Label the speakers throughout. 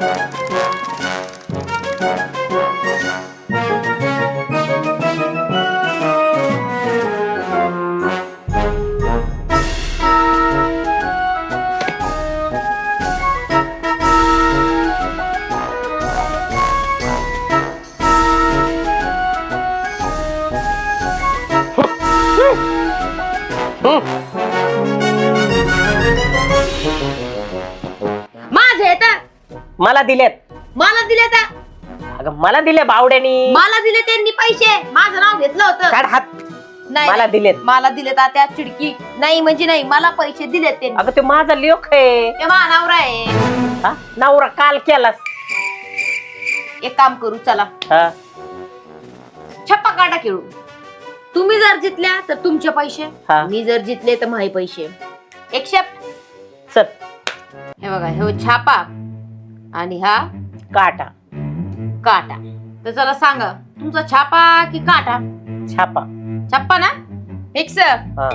Speaker 1: माझे
Speaker 2: मला
Speaker 1: दिले
Speaker 2: बावड्यानी.
Speaker 1: मला दिले त्यांनी पैसे. माझं नाव घेतलं होतं.
Speaker 2: काढ हात.
Speaker 1: नाही.
Speaker 2: मला दिलेत.
Speaker 1: मला दिले त्या चिडकी. नाही म्हणजे नाही मला पैसे दिलेत त्यांनी.
Speaker 2: अगं ते माझा लेख आहे.
Speaker 1: ते मानावर आहे.
Speaker 2: हा? नवरा काल केलास.
Speaker 1: एक काम करू चला.
Speaker 2: हा.
Speaker 1: छप्पा काटा खेळू तुम्ही जर जितल्या तर तुमचे पैसे.
Speaker 2: हा.
Speaker 1: मी जर जितले तर माझे पैसे. एक्सेप्ट
Speaker 2: चल.
Speaker 1: हे बघा हे छापा. आणि हा
Speaker 2: काटा.
Speaker 1: काटा. तर चला सांगा तुमचा छापा की काटा?
Speaker 2: छापा.
Speaker 1: छप्पा ना? फिक्स
Speaker 2: हा.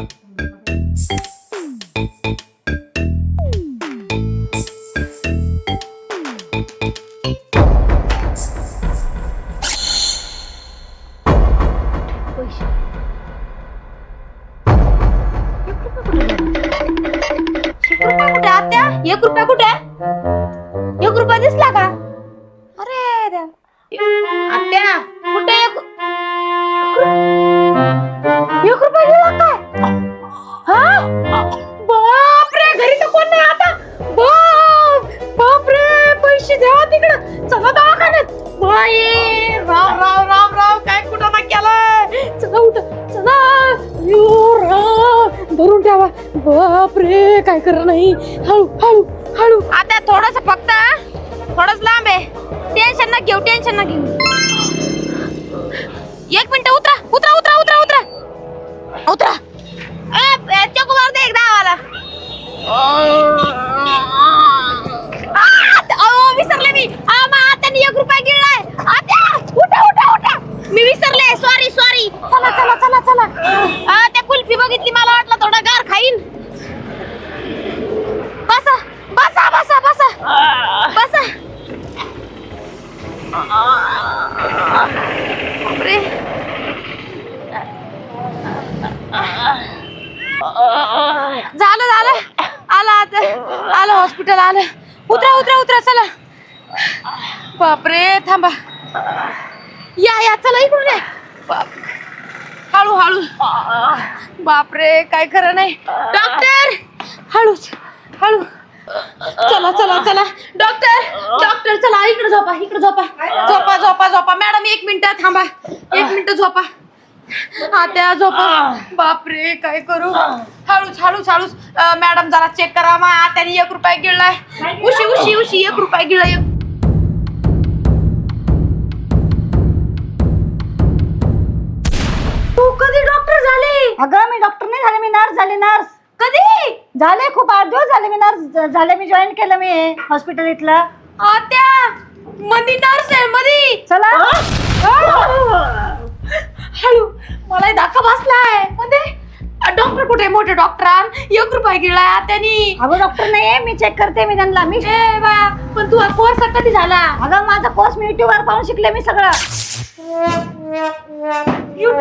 Speaker 1: ठेवा बापरे काय कर नाही. हळू हळू हळू. आता थोडस फक्त थोडस लांब आहे. टेन्शन ना घेऊ टेन्शन ना घेऊ. एक मिनिट उतरा उतरा उतरा उतरा उतरा. उतरा. ए, चोको मार दे एकदा आम्हाला आ, अहो, विसरले मी आ, मा आत्याने एक रुपया गिळलाय आत्या उठा उठा उठा मी विसरले सॉरी सॉरी चला चला चला चला आ, त्या कुल्फी बघितली मला वाटलं थोडा गार खाईन बसा बसा बसा बसा बसा बापरे झालं झालं आलं आता आलं हॉस्पिटल आलं उतरा उतरा उतरा चला बापरे थांबा. या या चला इकडून या. बाप. हळू हळू. बापरे काय खरं नाही. डॉक्टर हळूच हळू. चला चला चला. डॉक्टर डॉक्टर चला इकडे झोपा इकडे झोपा. झोपा झोपा झोपा. मॅडम एक मिनिट थांबा. एक मिनिट झोपा. आत्या झोपा. बापरे काय करू? हळूच हळूच हळूच. मॅडम जरा चेक करा. मा आत्याने एक रुपया गिळलाय. उशी उशी उशी एक रुपया गिळलाय. एक कधी डॉक्टर झाले?
Speaker 3: अगं मी डॉक्टर नाही झाले मी नर्स झाले नर्स
Speaker 1: कधी?
Speaker 3: झाले खूप आठ दिवस झाले मी नर्स झाले मी जॉईन केलं मी हॉस्पिटल इथलं.
Speaker 1: आत्या मधी नर्स आहे मधी.
Speaker 3: चला.
Speaker 1: हळू मला धक्का बसलाय. मध्ये डॉक्टर कुठे मोठे डॉक्टर एक रुपया गिळलाय आत्यानी.
Speaker 3: अगं डॉक्टर नाहीये मी चेक करते मी त्यांना मी
Speaker 1: ए पण तू कोर्स कधी झाला?
Speaker 3: अगं माझा कोर्स मी युट्यूब वर पाहून शिकले मी सगळं.
Speaker 1: युट्यूब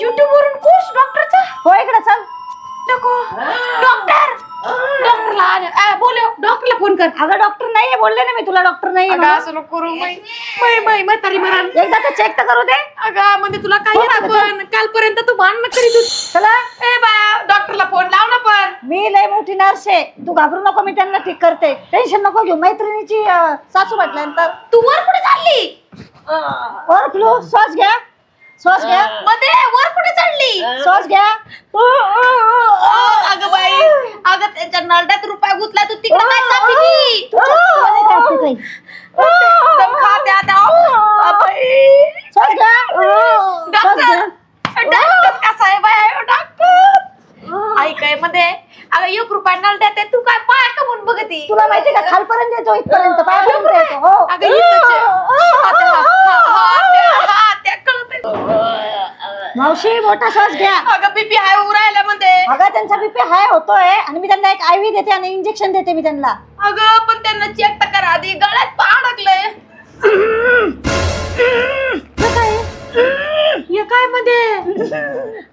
Speaker 1: युट्यूब वरून कोर्स डॉक्टरचा
Speaker 3: हो इकडे चल.
Speaker 1: नको. डॉक्टर डॉक्टरला बोलव डॉक्टरला फोन कर
Speaker 3: अगं डॉक्टर नाहीये बोलले ना मी तुला डॉक्टर नाहीये
Speaker 1: अगं
Speaker 3: म्हणून.
Speaker 1: असं नको करू मै मै मै म्हातारी मरण
Speaker 3: एकदा तर चेक तर करू दे
Speaker 1: अगं म्हणजे तुला काही
Speaker 3: हो ना,
Speaker 1: येतं पण कालपर्यंत तू भांडण करीत होती.
Speaker 3: चला
Speaker 1: ए बा डॉक्टरला फोन लाव ना पण
Speaker 3: मी लय मोठी नर्स आहे तू घाबरू नको मी त्यांना ठीक करते टेन्शन नको घेऊ मैत्रिणीची अं, सासू म्हटल्यानंतर
Speaker 1: तू वर कुठे चालली
Speaker 3: वर फ्लू श्वास घ्या श्वास घ्या
Speaker 1: मध्ये वर कुठे चढली
Speaker 3: श्वास घ्या
Speaker 1: अगं बाई अगं त्याच्या नरड्यात रुपया गुतला तू तिकडे काय चालली. दम खाते आता बाई. डॉक्टर डॉक्टर कसा आहे बाय डॉक्टर ऐक आहे मध्ये अगं एक रुपया नरड्यात आहे, तू काय पाय का म्हणून बघती
Speaker 3: तुला माहिती का खालपर्यंत येतो इथपर्यंत पायापर्यंत येतो हो
Speaker 1: अगं इथंच आहे. आता हा- हा- हा, त्या- हा, त्या कळतंय.
Speaker 3: मावशी मोठा श्वास घ्या.
Speaker 1: अगं बीपी हाय उरायला मध्ये
Speaker 3: अगं त्यांचा बीपी हाय होतोय आणि मी त्यांना एक आयव्ही देते आणि इंजेक्शन देते मी त्यांना.
Speaker 1: अगं पण त्यांना चेक तर करा आधी. गळ्यात पा अडकलंय हे काय? मध्ये?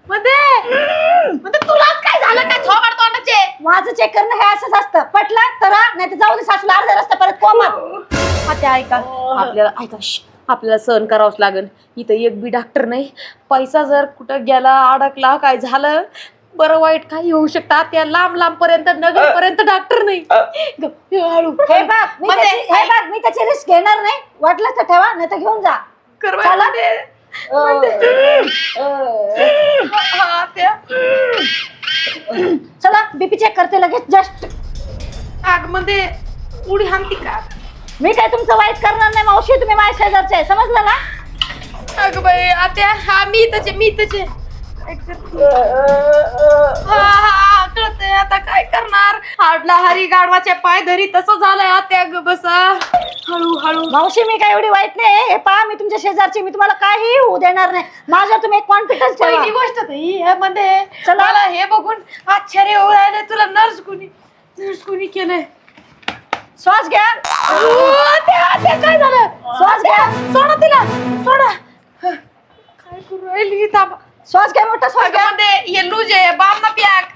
Speaker 1: मध्ये? मध्ये तुला काय झालं? काय थोबाड तोंडाचे?
Speaker 3: माझं चेक करणं हे असंच असतं. पटलं तर नाही तर जाऊ दे सासूला अर्ध्या रस्ता परत कोमात.
Speaker 1: हा, ते ऐका. हो. आपल्याला ऐका आपल्याला सहन करावंच लागेल. इथं एक बी डॉक्टर नाही. पैसा जर कुठं गेला अडकला काय झालं बरं वाईट काही होऊ शकतं. त्या लांब लांब पर्यंत नगर पर्यंत डॉक्टर नाही. ग- हळू.
Speaker 3: हे बघ मी त्याची- हे बघ मी त्याची रिस्क घेणार नाही. वाटलंच तर ठेवा नाही तर घेऊन जा. चला.
Speaker 1: हा, त्या.
Speaker 3: चला बीपी चेक करते लगेच जस्ट
Speaker 1: आगमध्ये उडी हाणती का?
Speaker 3: मी काय तुमचं वाईट करणार नाही मावशी? तुम्ही माझ्या शेजारचे आहे, समजलं ना?
Speaker 1: अगं बाई आत्या हा मी तचे मी तचे हा हा कळतंय आता काय करणार? हाडला हरी गाडवाचे पाय धरी तसं झालंय आत्या ग बसा. हळू हळू.
Speaker 3: मावशी मी काय एवढी वाईट नाही हे पहा मी तुमच्या शेजारची मी तुम्हाला काही होऊ देणार नाही. माझ्यावर तुम्ही एक कॉन्फिडन्स ठेवा.
Speaker 1: पहिली गोष्ट तर ही आहे मध्ये.
Speaker 3: चला.
Speaker 1: मला हे बघून आश्चर्य होऊ राहिले तुला नर्स कुणी नर्स कुणी केलंय.
Speaker 3: श्वास घ्या.
Speaker 1: आत्या, काय झालं?
Speaker 3: श्वास घ्या.
Speaker 1: सोडा तिला. सोडा. काय करू राहिली थांबा.
Speaker 3: श्वास घ्या मोठा श्वास घ्या.
Speaker 1: मध्ये हे लूज आहे बाम ना पॅक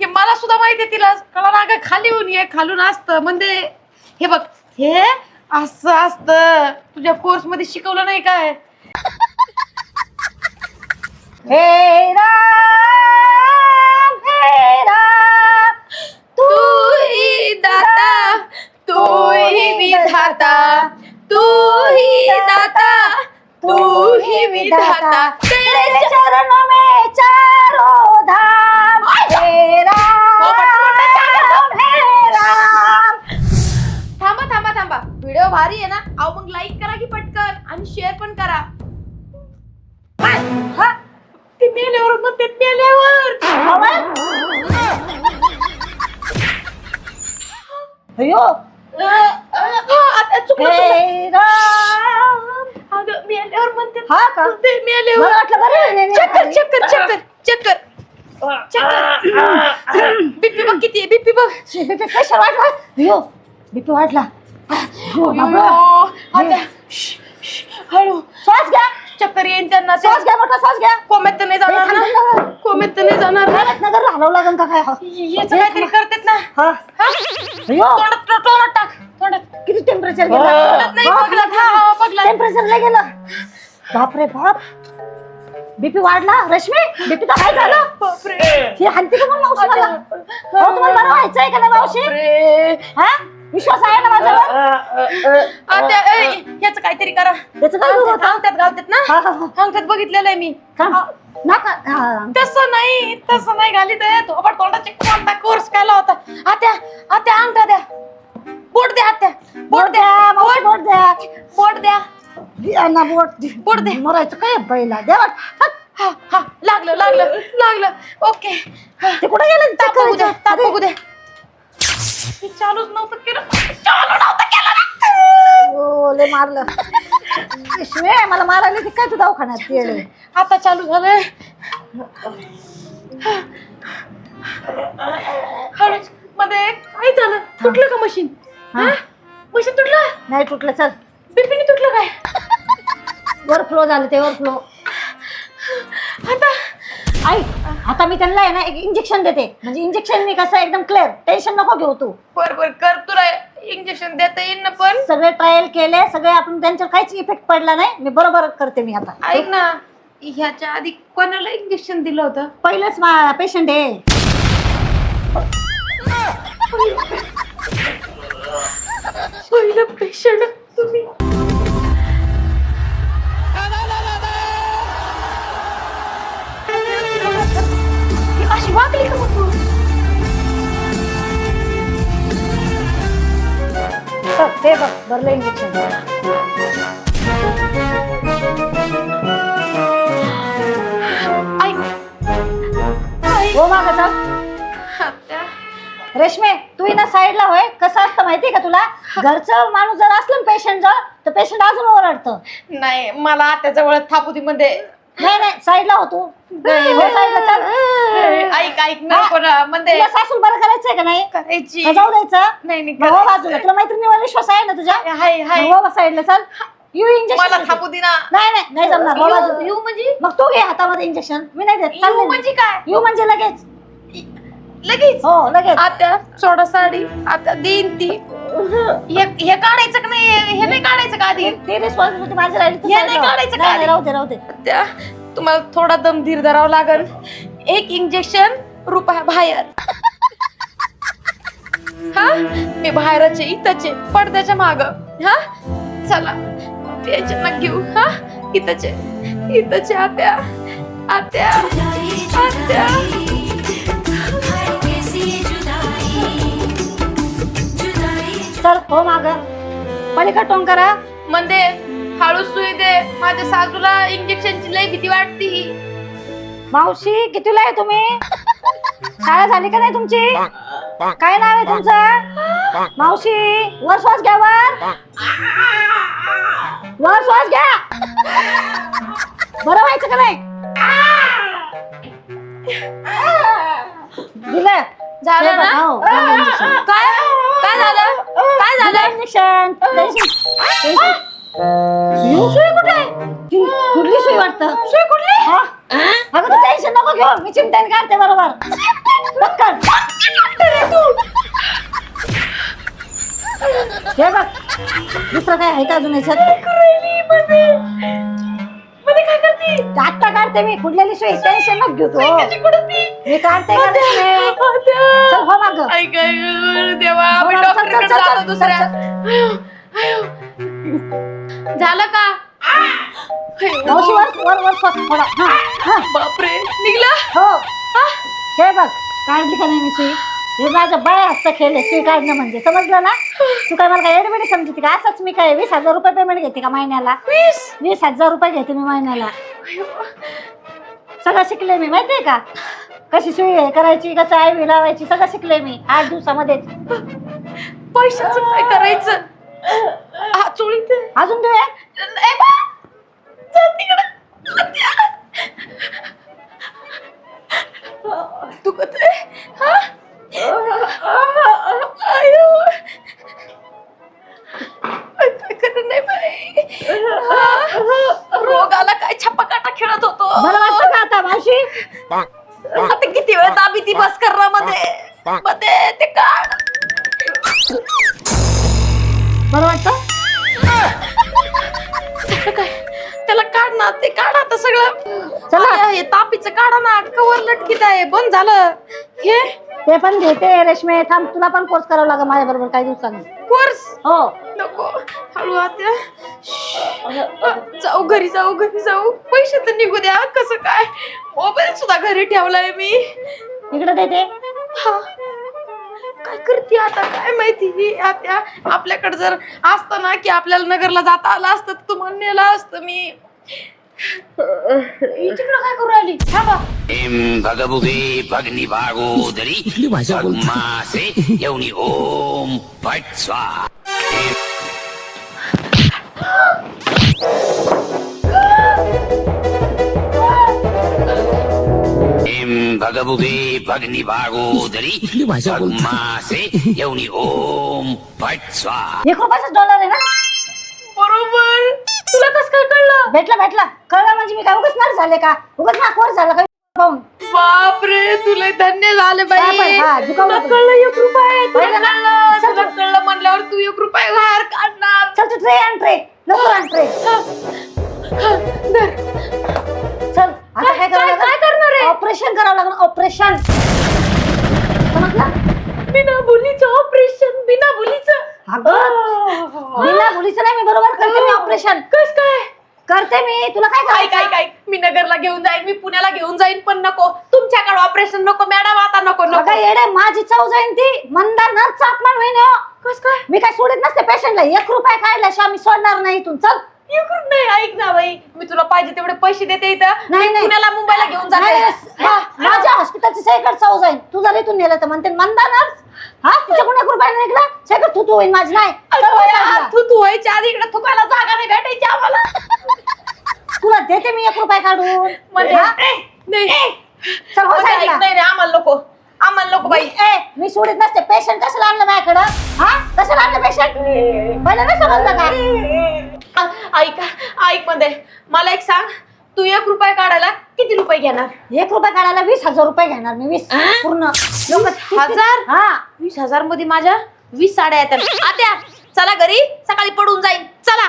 Speaker 1: हे मला सुद्धा माहिती आहे तिला. कळा ना गं, खाली होऊन ये खालून असतं. म्हणजे हे बघ हे असं असतं. तुझ्या कोर्समध्ये शिकवलं नाही काय?
Speaker 3: हे राम हे राम.
Speaker 1: ही दाता तू ही विधाता तू ही दाता तू ही विधाता.
Speaker 3: तेरे चरणों में चारों धाम हे राम हे राम
Speaker 1: थांबा थांबा थांबा. व्हिडिओ भारी आहे ना? अहो मग लाईक करा की पटकन आणि शेअर पण करा.
Speaker 3: हा
Speaker 1: ते मेल्यावर मग ते मेल्यावर.
Speaker 3: अयो. हे राम
Speaker 1: अगं मेल्यावर म्हणते
Speaker 3: हा का?
Speaker 1: ते मेल्यावर
Speaker 3: मला वाटलं बरं नाही, नाही,
Speaker 1: चक्कर
Speaker 3: नाही.
Speaker 1: चक्कर चक्कर चक्कर चक्कर बीपी बघ किती बीपी बघ
Speaker 3: शी, वाढला अयो बीपी वाढला अयो, बाबा.
Speaker 1: अयो, आता श्श, श्श, हळू
Speaker 3: श्वास घ्या
Speaker 1: चक्कर येईन त्यांना. ते.
Speaker 3: श्वास घ्या मोठा श्वास घ्या.
Speaker 1: कोमेत तर नाही जाणार
Speaker 3: थांब,
Speaker 1: ना.
Speaker 3: थांब.
Speaker 1: कोमेत तर नाही जाणार ना.
Speaker 3: नगर हलवं लागेल का काय? हा?
Speaker 1: याचं काहीतरी करतेत ना.
Speaker 3: हा.
Speaker 1: हा? तोंडात तोंडात टाक तोंडात.
Speaker 3: किती टेम्परेचर
Speaker 1: तोंडात नाही बघला. हा
Speaker 3: टेम्परेचर नाही गेलं. बापरे बाप. बीपी वाढला. रश्मी बीपी तर काय झालं?
Speaker 1: बापरे
Speaker 3: ही हलती का मला मावशी मला? हो तुम्हाला बरं व्हायचंय का नाही मावशी?
Speaker 1: बापरे
Speaker 3: हा? विश्वास आहे ना माझ्यावर?
Speaker 1: आता ए, याचं काहीतरी करा.
Speaker 3: त्याचं काय करू आता?
Speaker 1: अंगठ्यात घालतात ना?
Speaker 3: हा, हा, हा.
Speaker 1: अंगठ्यात बघितलेलं आहे मी.
Speaker 3: का? नका हा.
Speaker 1: तसं नाही तसं नाही घालीत आहे. थोबड तोंडाचे कोणता कोर्स केला होता? आत्या आत्या अंगठा द्या. बोट द्या आत्या.
Speaker 3: बोट द्या. मावशी बोट. द्या.
Speaker 1: बोट द्या.
Speaker 3: यांना बोट दे.
Speaker 1: बोट दे.
Speaker 3: मरायचं काय बैला देवा
Speaker 1: हा. हा लागलं लागलं लागलं. ओके.
Speaker 3: ते कुठे गेलं?
Speaker 1: ताप बघू द्या? ताप बघू द्या. हे चालूच नव्हतं केलं. चालू नव्हतं केलं ना.
Speaker 3: लय मारलं. विश्वे मला मारायला ते काय तू दवाखान्यात येडे.
Speaker 1: आता चालू झालंय. हळूच मध्ये काय झालं? तुटलं का मशीन?
Speaker 3: हा.
Speaker 1: मशीन तुटलं?
Speaker 3: नाही तुटलं चल.
Speaker 1: बिपिनी तुटलं काय?
Speaker 3: वर फ्लो झालं ते वर फ्लो
Speaker 1: आता
Speaker 3: आई आता मी त्यांना आहे ना एक इंजेक्शन देते. म्हणजे इंजेक्शन मी कसं एकदम क्लिअर टेन्शन नको घेऊ तू.
Speaker 1: बर बर कर तुला इंजेक्शन देता येईल ना पण.
Speaker 3: सगळे ट्रायल केले सगळे आपण त्यांच्यावर काहीच इफेक्ट पडला नाही. मी बरोबर करते मी आता.
Speaker 1: ऐक ना ह्याच्या आधी कोणाला इंजेक्शन दिलं होतं?
Speaker 3: पहिलंच पेशंट आहे.
Speaker 1: पहिलं पेशंट तुम्ही.
Speaker 3: भरलं इंजेक्शन हो मागं. रेशमे तू ना साईडला होय? कसं असतं माहितीये का तुला? घरचं माणूस जर असलं पेशंट जर तर पेशंट अजून ओरडतं.
Speaker 1: नाही मला आत्याजवळ थापुती मध्ये.
Speaker 3: नाही नाही साईडला हो तू. हो
Speaker 1: ऐक ऐक नको ना मध्ये
Speaker 3: तुला सासून बरं करायचंय का नाही?
Speaker 1: करायची.
Speaker 3: का जाऊ द्यायचं.
Speaker 1: नाही नाही
Speaker 3: मग हो. बाजूला. तुला मैत्रिणीवर विश्वास आहे ना तुझ्या?
Speaker 1: हाय हाय
Speaker 3: मग हो साईडला चल. यू इंजेक्शन
Speaker 1: मला थापू दे ना.
Speaker 3: नाही नाही नाही जमणार. हो
Speaker 1: यू
Speaker 3: बाजूला.
Speaker 1: यू म्हणजे?
Speaker 3: मग तू घे हातामध्ये इंजेक्शन मी नाही देत.
Speaker 1: यू
Speaker 3: चालले
Speaker 1: म्हणजे काय?
Speaker 3: यू म्हणजे लगेच.
Speaker 1: लगेच?
Speaker 3: हो लगेच.
Speaker 1: आता सोडा साडी. आता देईन ती. हे हे काढायचं का नाही? हे नाही काढायचं का आधी?
Speaker 3: ती रिस्पॉन्सिबिलिटी माझी राहिली तू
Speaker 1: हे नाही
Speaker 3: हो.
Speaker 1: काढायचं का
Speaker 3: नाही, नाही,
Speaker 1: आधी?
Speaker 3: राहू दे राहू दे.
Speaker 1: त्या तुम्हाला थोडा दम धीर धरावं लागल. एक इंजेक्शन रुपया बाहेर. हा? मी बाहेरचे इथचे पडद्याच्या माग. हा? चला टेन्शन नका घेऊ. हा? इथचे इथचे आत्या आत्या आत्या.
Speaker 3: चल हो माग. पलीकड टोंग करा.
Speaker 1: म्हणजे हळू सुई दे. माझ्या सासूला इंजेक्शनची लई भीती वाटती
Speaker 3: मावशी कितीला आहे तुम्ही? शाळा झाली का नाही तुमची? काय नाव आहे तुमचं? मावशी वर श्वास घ्या वर. वर श्वास घ्या. बरं व्हायचं का नाही? दिलं.
Speaker 1: झालं ना?
Speaker 3: हो, झालं injection.
Speaker 1: काय? काय झालं? काय
Speaker 3: दिलं
Speaker 1: झालं?
Speaker 3: Injection. ही सुई कुठे? आहे? ती कुठली सुई वाटतं? सुई कुठली? अगं तू टेन्शन नको घेऊ. मी चिमट्याने काढते बरोबर? पटकन. हे बघ दुसरं काय आहे का अजून याच्यात?
Speaker 1: मध्ये. काय करते?
Speaker 3: आत्ता काढते मी कुठलेली सुई टेन्शन नको घेऊ तू
Speaker 1: कुठती
Speaker 3: मी काढते काढते चल हो माग.
Speaker 1: ऐक ऐक, देवा डॉक्टरकडे जातो
Speaker 3: चल,
Speaker 1: दुसऱ्या. झालं का? आयो.
Speaker 3: मावशी वर वर वर श्वास थोडा हा हा.
Speaker 1: बापरे निघला?
Speaker 3: हो. हे? बघ काढली का नाही मी सुई हे माझं बाय हस्त खेळ आहे सुई काढणं म्हणजे. समजलं ना? तू काय मला काय एडमिट समजते का? असंच मी काय वीस हजार रुपये पेमेंट घेते का महिन्याला?
Speaker 1: वीस?
Speaker 3: वीस हजार रुपये घेते मी महिन्याला. सगळं शिकले मी माहितीये का? कशी सुई हे करायची कसं आय लावायची सगळं शिकले मी आठ दिवसामध्येच.
Speaker 1: पैशाचं काय करायचं? हा चोळी ते.
Speaker 3: अजून
Speaker 1: तिकडं. दुखत हा? आयो. काय करत नाही बाई. हा. रोग आला काय छप्पा खेळत होतो.
Speaker 3: बरं वाटतं का आता मावशी?
Speaker 1: आता किती वेळ दाबी ती बसमध्ये मध्ये ते काढ. लटकीत आहे? बंद झालं. हे?
Speaker 3: ते पण घेते रेशमे. थांब तुला पण कोर्स करावा लागेल माझ्या बरोबर काही दिवसांनी.
Speaker 1: कोर्स
Speaker 3: हो.
Speaker 1: नको. हळू आत्या जाऊ घरी जाऊ घरी जाऊ. पैसे तर निघू द्या. कसं काय? मोबाईल सुद्धा घरी ठेवलाय मी.
Speaker 3: इकडे देते
Speaker 1: हा. काय करते आता? काय माहिती ही आत्या आपल्याकडे जर असतं ना की आपल्याला नगरला जाता आलं असतं तर तुम्हाला नेलं असतं मी. तिकडं काय करू राहिली थांबा
Speaker 4: एम भगबुगे भग्निभागोदरी भग्मासे यौनि ओम फट स्वाहा एम भगबुगे भग्निभागोदरी भग्मासे यौनि ओम फट स्वाहा
Speaker 3: एक रुपयाचा डॉलर आहे ना
Speaker 1: बरोबर तुला कस काय कळलं?
Speaker 3: भेटला भेटला. कळलं म्हणजे मी काय उगाच नाही झाले का? उगाच ना कोर्स झाला पाहून.
Speaker 1: बापरे तुला धन्य झाले
Speaker 3: काय
Speaker 1: बाई
Speaker 3: पण, हा, झुकावलं
Speaker 1: तुला
Speaker 3: तू.
Speaker 1: कळलं एक रुपये तुला
Speaker 3: कळलं ना?
Speaker 1: कळलं.
Speaker 3: चल,
Speaker 1: तुला
Speaker 3: चल.
Speaker 1: कळलं म्हणल्यावर तू एक रुपये बाहेर काढणार.
Speaker 3: चल तू ट्रे आण ट्रे लवकर आण ट्रे
Speaker 1: हा, धर.
Speaker 3: चल आता काय करावं
Speaker 1: काय- काय करणार आहे?
Speaker 3: ऑपरेशन करावं लागेल ऑपरेशन समजलं?
Speaker 1: बिना बोलीचं ऑपरेशन बिना बोलीचं.
Speaker 3: अगं बिना मुलीचं नाही मी बरोबर करते मी ऑपरेशन.
Speaker 1: कस काय?
Speaker 3: करते मी. तुला काय
Speaker 1: काय
Speaker 3: करायचं
Speaker 1: काय काय मी नगरला घेऊन जाईन मी पुण्याला घेऊन जाईन पण नको. तुमच्याकडे ऑपरेशन नको मॅडम आता नको
Speaker 3: अगं
Speaker 1: नको
Speaker 3: येडे माझी चव जाईन ती. मंदा नरचा अपमान होईन हो.
Speaker 1: कस काय?
Speaker 3: मी काय सोडत नसते पेशंटला एक रुपया काढल्याशिवाय मी सोडणार नाही इथून. चल.
Speaker 1: इकडून नाही ऐक ना बाई. मी तुला पाहिजे तेवढे पैसे देते इथं.
Speaker 3: नाही,
Speaker 1: मी
Speaker 3: नाही.
Speaker 1: पुण्याला मुंबईला घेऊन
Speaker 3: नाही,
Speaker 1: जाते.
Speaker 3: हा, माझ्या हॉस्पिटलची सगळीकडे चव जाईल तू जर इथून नेलं तर म्हणते मंदा नर्स. हा? एक रुपया नाही निघला? सगळं तू तू होईल माझी नाही.
Speaker 1: अगं बाई,
Speaker 3: साईडला.
Speaker 1: तू तू व्हायच्या आधी इकडे थुकायला जागा नाही भेटायची आम्हाला.
Speaker 3: तुला देते मी एक रुपया काढून.
Speaker 1: म्हणजे
Speaker 3: हा?
Speaker 1: नाही. म्हणजे ऐक,
Speaker 3: साईडला.
Speaker 1: नाही नाही आम्हाला नको. आम्हाला नको बाई.
Speaker 3: ए मी सोडित नसते. पेशंट कशाला आणलं माझ्याकडं? हा? कशाला आणलं पेशंट पहिलं नाही समजलं का?
Speaker 1: ऐक ऐकमध्ये मला एक सांग तू एक रुपये काढायला किती रुपये घेणार?
Speaker 3: एक रुपये काढायला वीस हजार रुपये घेणार मी वीस पूर्ण. लोक
Speaker 1: हजार?
Speaker 3: हा
Speaker 1: वीस हजारमध्ये माझ्या वीस साड्या येतात. आत्या चला घरी सकाळी पडून जाईन. चला.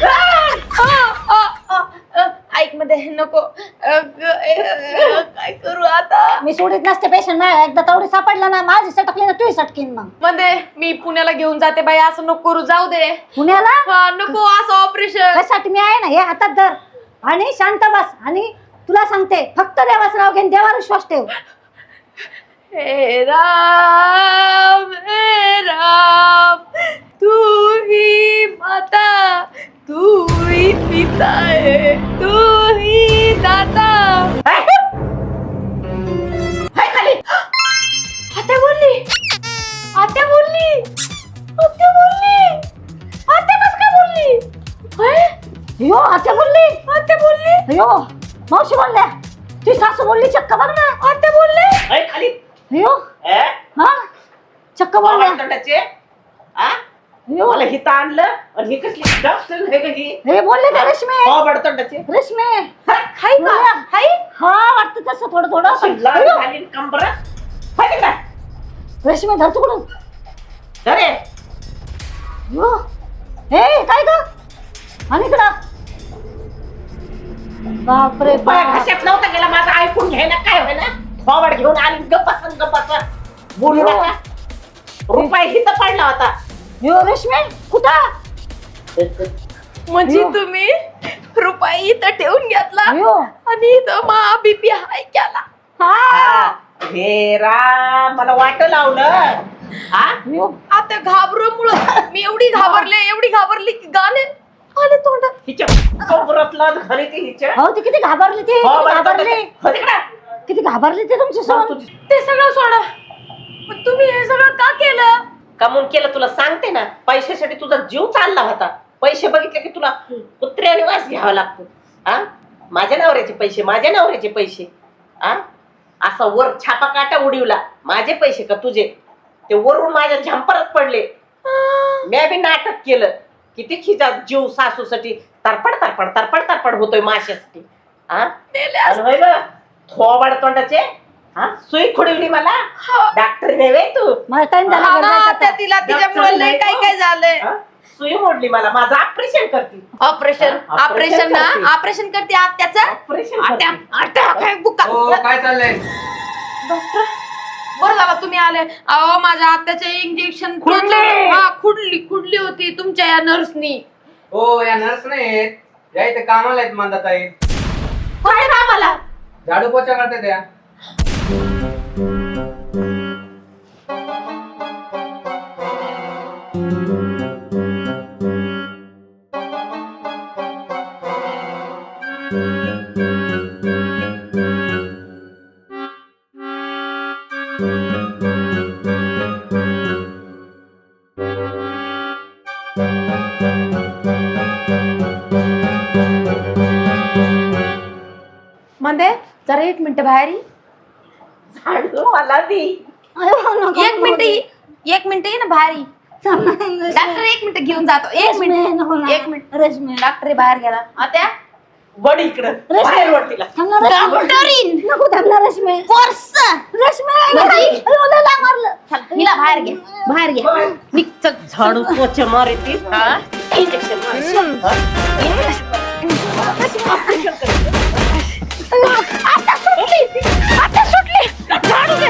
Speaker 1: ऐकमध्ये नको. काय करू आता?
Speaker 3: मी सोडित नसते पेशंट नाही एकदा तेवढी सापडला ना माझी सटकली ना तू सटकीन मग.
Speaker 1: मध्ये मी पुण्याला घेऊन जाते बाई असं नको करू जाऊ दे.
Speaker 3: पुण्याला?
Speaker 1: हा, नको असं ऑपरेशन
Speaker 3: त्यासाठी मी आहे ना हे हातात धर. आणि शांत बस. आणि तुला सांगते फक्त देवाचं नाव घेऊन देवावर विश्वास ठेव.
Speaker 1: हे राम हे राम तू ही माता तू ही पिता है तू ही? दाता
Speaker 2: खाली.
Speaker 1: आत्या बोलली. आत्या बोलली. आत्या बोलली. आत्या कस काय बोलली? होय?
Speaker 3: यो आता बोलली.
Speaker 1: आत्या बोलली.
Speaker 3: यो मावशी बोलल्या. ती सासू बोलली चक्क बघ ना.
Speaker 1: आत्या बोलले.
Speaker 2: खाली. ए?
Speaker 3: हा? चक्क बोलल्या
Speaker 2: तोंडाचे? हा
Speaker 3: यो
Speaker 2: मला हिथं आणलं आणि ही कसली डॉक्टर हे?
Speaker 3: हे बोलले का रेशमे?
Speaker 2: हो बडतोंडाचे
Speaker 3: रेशमे.
Speaker 1: हाय का? हाय?
Speaker 3: हा वाटतं तसं थोडं थोडं
Speaker 2: लाल
Speaker 3: अयो,
Speaker 2: झाली कंबर. हाय तिकडे.
Speaker 3: रेशमे धर तिकडून.
Speaker 2: धरे
Speaker 3: यो हे काय ग? आणि इकडं. बापरे
Speaker 2: पाय
Speaker 3: बाप.
Speaker 2: घशात नव्हता गेला माझं ऐकून घ्यायला काय होय ना थोबाड घेऊन आली गप्पा गप्पा बोलू नका. रुपये हिथं पडला होता.
Speaker 3: यो रेशमे कुठं?
Speaker 1: म्हणजे. तुम्ही रुपये इथं ठेवून घेतला आणि इथं मा बीपी हाय केला.
Speaker 3: हा.
Speaker 2: हे. राम मला वाट लावलं. हा?
Speaker 3: यो.
Speaker 1: आता घाबरमुळं मी एवढी घाबरले एवढी घाबरली की गाणे आले तोंडात.
Speaker 2: हिच्या कोपरातलं घरी ती हिच्या.
Speaker 3: हो ती किती घाबरली ती
Speaker 2: हो,
Speaker 3: किती घाबरली.
Speaker 2: हो.
Speaker 3: किती घाबरली ती तुमची सोन
Speaker 2: तुझी-
Speaker 1: ते सगळं सोडा. पण तुम्ही हे सगळं का केलं?
Speaker 2: कमवून केलं तुला सांगते ना पैशासाठी तुझा जीव चालला होता. पैसे बघितले की तुला कुत्र्याने वास घ्यावा लागतो. हा? माझ्या नवऱ्याचे पैसे माझ्या नवऱ्याचे पैसे. हा? असा वर छापा काटा उडीवला. माझे पैसे का तुझे? ते वरून माझ्या झंपरात पडले. मी बी नाटक केलं. किती खिचा जीव सासूसाठी तरपड तरपड तरपड तरपड होतोय माशासाठी हा थोबाड तोंडाचे हा? सुई खुडवली मला? डॉक्टर नेवे तू.
Speaker 3: माझा टाइम झाला
Speaker 1: हा
Speaker 3: घरी
Speaker 1: ना,
Speaker 3: जायचा
Speaker 1: त्या
Speaker 3: आता.
Speaker 1: तिला तिच्यामुळे लय काय काय झालंय.
Speaker 2: हा? सुई मोडली मला. माझं ऑपरेशन करते.
Speaker 1: ऑपरेशन
Speaker 2: हा,
Speaker 1: ऑपरेशन ना?
Speaker 2: करते.
Speaker 1: ऑपरेशन करते आत्याचं?
Speaker 2: ऑपरेशन
Speaker 1: आत्या
Speaker 2: करते.
Speaker 1: आत्या काय बुका
Speaker 5: हो काय चाललंय?
Speaker 1: डॉक्टर बरं झालं तुम्ही आले. अहो माझ्या आत्याचे इंजेक्शन
Speaker 2: खुडली.
Speaker 1: हा खुडली खुडली होती तुमच्या या नर्सनी
Speaker 5: हो या नर्स नाहीत या इथे कामाला आहेत मंदाताई.
Speaker 1: काय कामाला?
Speaker 5: झाडू पोचा करते त्या
Speaker 1: म्हणते जरा एक मिनिट बाहेर ये.
Speaker 2: झाडू मला दी.
Speaker 3: अयो, नको,
Speaker 1: एक मिनिट. ये. एक मिनिट ये ना बाहेर ये. डॉक्टर एक मिनिट घेऊन जातो. एक मिनिट. एक मिनिट.
Speaker 3: रेशमे.
Speaker 1: डॉक्टर बाहेर गेला. आत्या.
Speaker 2: वड इकडं.
Speaker 3: रेशमे.
Speaker 2: बाहेर वड तिला.
Speaker 3: थांब ना, रेशमे.
Speaker 1: डॉक्टरीन
Speaker 3: नको थांब ना, रेशमे
Speaker 1: कोर्स
Speaker 3: रेशमे
Speaker 1: नाही.
Speaker 3: अयो, लय लांब मारलं.
Speaker 1: चल हिला बाहेर घे. बाहेर घे.
Speaker 2: बाहेर.
Speaker 1: निघ चल.
Speaker 2: झाडू पोचा मारती इंजेक्शन
Speaker 3: आता सुटली आता सुटली. झाडू दे.